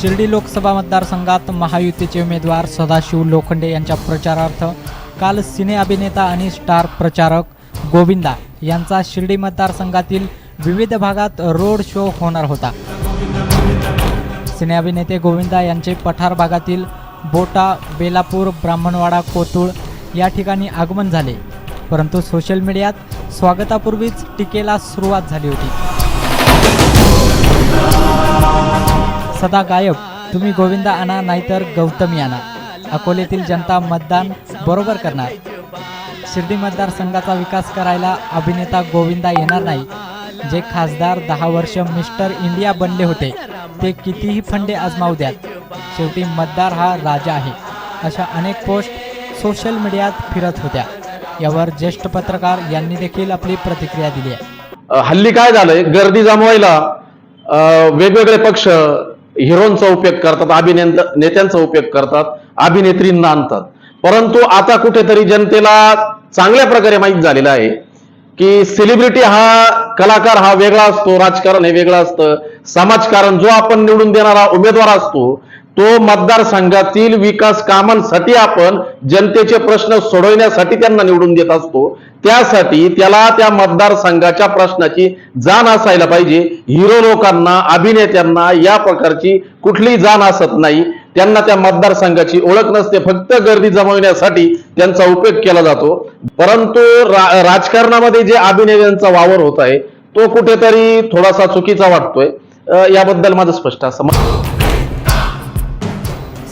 शिर्डी लोकसभा मतदारसंघात महायुतीचे उमेदवार सदाशिव लोखंडे यांच्या प्रचारार्थ काल सिने अभिनेता आणि स्टार प्रचारक गोविंदा यांचा शिर्डी मतदारसंघातील विविध भागात रोड शो होणार होता. सिने अभिनेते गोविंदा यांचे पठार भागातील बोटा बेलापूर ब्राह्मणवाडा कोतुळ या ठिकाणी आगमन झाले. परंतु सोशल मीडियात स्वागतापूर्वीच टीकेला सुरुवात झाली होती. सदा गायब तुम्ही गोविंदा आणा नाहीतर गौतमी आणा. अकोल्यातील जनता मतदान बरोबर करणार. शिर्डी मतदारसंघाचा विकास करायला अभिनेता गोविंदा येणार नाही. जे खासदार दहा वर्ष मिस्टर इंडिया बनले होते ते कितीही फंडे आजमावू द्यात. शेवटी मतदार हा राजा आहे. अशा अनेक पोस्ट सोशल मीडियात फिरत होत्या. यावर ज्येष्ठ पत्रकार यांनी देखील आपली प्रतिक्रिया दिली आहे. हल्ली काय झालंय? गर्दी जमवायला वेगवेगळे पक्ष हिरोंचा उपयोग करतात अभिनेत नेत्यांचा उपयोग करतात अभिनेत्रींना आणतात. परंतु आता कुठेतरी जनतेला चांगल्या प्रकारे माहीत झालेलं आहे की सेलिब्रिटी हा कलाकार हा वेगळा असतो राजकारण हे वेगळं असतं समाजकारण जो आपण निवडून देणारा उमेदवार असतो तो मतदारसंघातील विकास कामांसाठी आपण जनतेचे प्रश्न सोडवण्यासाठी त्यांना निवडून देत असतो. त्यासाठी त्याला त्या मतदारसंघाच्या प्रश्नाची जाण असायला पाहिजे. हिरो लोकांना अभिनेत्यांना या प्रकारची कुठलीही जाण असत नाही. त्यांना त्या मतदारसंघाची ओळख नसते. फक्त गर्दी जमवण्यासाठी त्यांचा उपयोग केला जातो. परंतु रा- राजकारणामध्ये जे अभिनेत्यांचा वावर होत आहे तो कुठेतरी थोडासा चुकीचा वाटतोय. याबद्दल माझं स्पष्ट असं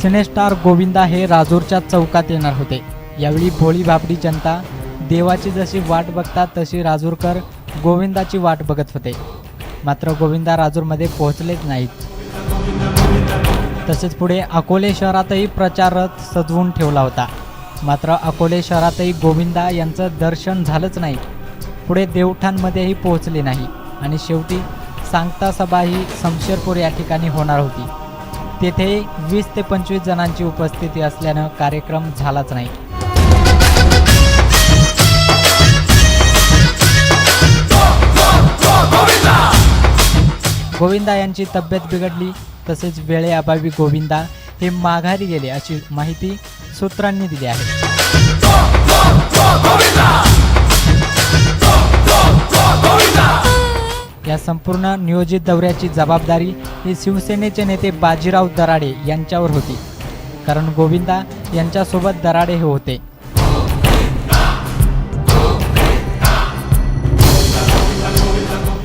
सिनेस्टार गोविंदा हे राजूरच्या चौकात येणार होते. यावेळी भोळी भाबडी जनता देवाची जशी वाट बघतात तशी राजूरकर गोविंदाची वाट बघत होते. मात्र गोविंदा राजूरमध्ये पोहोचलेच नाहीत. तसेच पुढे अकोले शहरातही प्रचार रथ सजवून ठेवला होता. मात्र अकोले शहरातही गोविंदा यांचं दर्शन झालंच नाही. पुढे देवठाणमध्येही पोहोचले नाही. आणि शेवटी सांगता सभा ही शमशेरपूर या ठिकाणी होणार होती. तेथे वीस ते पंचवीस जणांची उपस्थिती असल्यानं कार्यक्रम झालाच नाही. गोविंदा यांची तब्येत बिघडली तसेच वेळेअभावी गोविंदा हे माघारी गेले अशी माहिती सूत्रांनी दिली आहे. या संपूर्ण नियोजित दौऱ्याची जबाबदारी ही शिवसेनेचे नेते बाजीराव दराडे यांच्यावर होती. कारण गोविंदा यांच्यासोबत दराडे हे होते.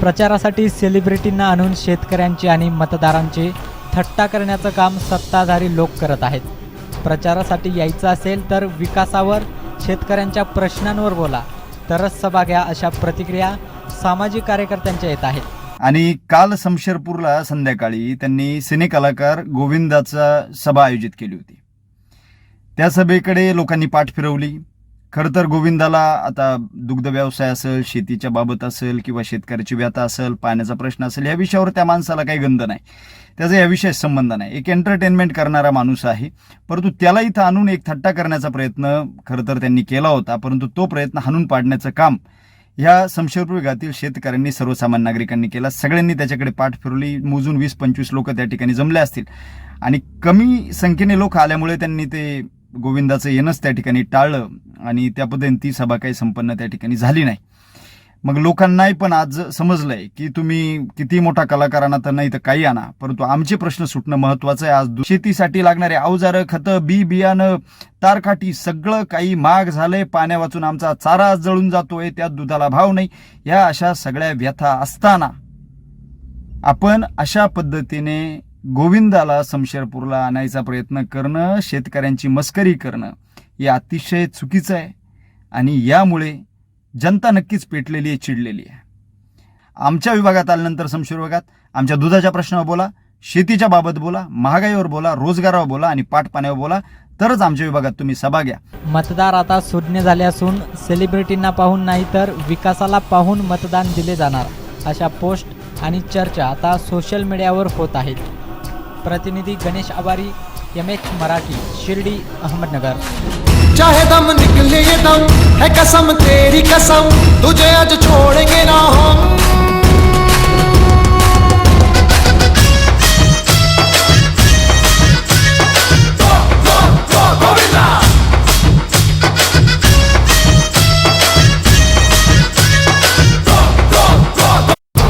प्रचारासाठी सेलिब्रिटींना आणून शेतकऱ्यांची आणि मतदारांची थट्टा करण्याचं काम सत्ताधारी लोक करत आहेत. प्रचारासाठी यायचं असेल तर विकासावर शेतकऱ्यांच्या प्रश्नांवर बोला. तरच सभा घ्या अशा प्रतिक्रिया सामाजिक कार्यकर्त्यांच्या येत आहेत. आणि काल समशेरपूरला संध्याकाळी त्यांनी सिने कलाकार गोविंदाचा सभा आयोजित केली होती. त्या सभेकडे लोकांनी पाठ फिरवली. खरं तर गोविंदाला आता दुग्ध व्यवसाय असेल शेतीच्या बाबत असेल किंवा शेतकऱ्याची व्यथा असेल पाण्याचा प्रश्न असेल या विषयावर त्या माणसाला काही गंध नाही. त्याचा या विषयाशी संबंध नाही. एक एंटरटेनमेंट करणारा माणूस आहे. परंतु त्याला इथं आणून एक थट्टा करण्याचा प्रयत्न खरं तर त्यांनी केला होता. परंतु तो प्रयत्न हाणून पाडण्याचं काम ह्या शमशेरपूर भागातील शेतकऱ्यांनी सर्वसामान्य नागरिकांनी केला. सगळ्यांनी त्याच्याकडे पाठ फिरवली. मोजून वीस पंचवीस लोक त्या ठिकाणी जमले असतील. आणि कमी संख्येने लोक आल्यामुळे त्यांनी ते गोविंदाचं येणंच त्या ठिकाणी टाळलं. आणि त्या पद्धतीने ती सभा काही संपन्न त्या ठिकाणी झाली नाही. मग लोकांनाही पण आज समजलंय की तुम्ही किती मोठा कलाकार आणा तर नाही तर काही आणा. परंतु आमचे प्रश्न सुटणं महत्वाचं आहे. आज शेतीसाठी लागणारे अवजारं खतं बी बियाणं तारखाटी सगळं काही महाग झालंय. पाण्या वाचून आमचा चारा जळून जातोय. त्यात दुधाला भाव नाही. या अशा सगळ्या व्यथा असताना आपण अशा पद्धतीने गोविंदाला समशेरपूरला आणायचा प्रयत्न करणं शेतकऱ्यांची मस्करी करणं हे अतिशय चुकीचं आहे. आणि यामुळे जनता नक्कीच पेटलेली आहे चिडलेली आहे. आमच्या विभागात आल्यानंतर समशीर विभागात आमच्या दुधाच्या प्रश्नावर बोला शेतीच्या बाबत बोला महागाईवर बोला रोजगारावर बोला आणि पाठपाण्यावर बोला तरच आमच्या विभागात तुम्ही सभा घ्या. मतदार आता सुज्ञ झाले असून सेलिब्रिटींना पाहून नाही तर विकासाला पाहून मतदान दिले जाणार अशा पोस्ट आणि चर्चा आता सोशल मीडियावर होत आहेत. प्रतिनिधी गणेश आवारी एम एच मराठी शिर्डी अहमदनगर. चाहे दम निकले ये दम है कसम तेरी कसम तुझे आज छोड़ेंगे ना हम।